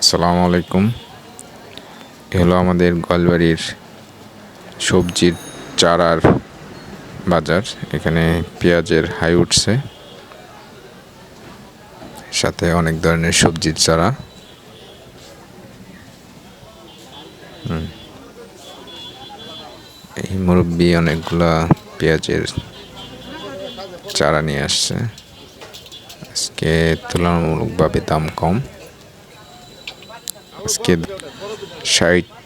আসসালামু আলাইকুম। এ হলো আমাদের গোয়ালবাড়ির সবজির চারার বাজার। এখানে পেঁয়াজের হাই উঠছে। সাথে অনেক ধরনের সবজির চারা। এই মুরব্বী অনেকগুলা পেঁয়াজের চারা নিয়ে আসছে। আজকে তুলনামূলকভাবে দাম কম। আজকে ষাট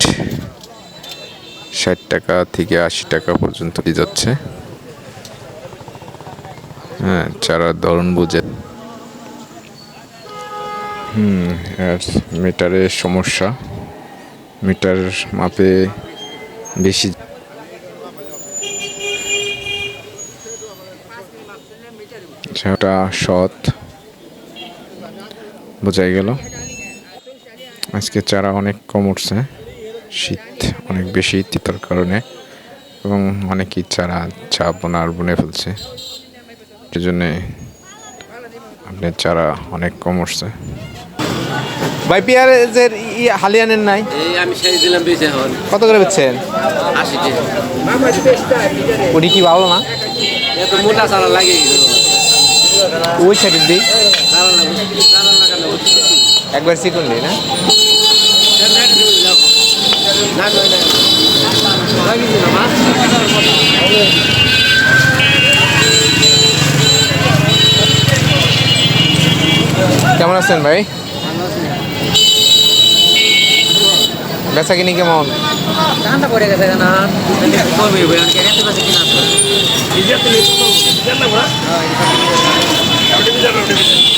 ষাট টাকা থেকে আশি টাকা পর্যন্ত যাচ্ছে। হ্যাঁ চারার ধরন বুঝে। হুম, আর মিটারের সমস্যা। মিটার মাপে বেশি। সৎ। বোঝাই গেল। আজকে চারা অনেক কম উঠছে। শীত অনেক বেশি শীতের কারণে এবং অনেকেই চারা চাপ বোনার বুনে ফেলছে। এই জন্যে আপনার চারা অনেক কম উঠছে। ভাই পেঁয়াজের ই হালিয়ানের নাই? আমি সেই দিলাম বেঁচে হল কত করে বেচছেন? আশি ওটি কি ভালো না? এত মোটা চারা লাগে। ওই সাইডের দিই একবার চিকন দিই না? কেমন আছেন ভাই? বেচা কিনি কেমন? ঠান্ডা পড়ে গেছে না করবে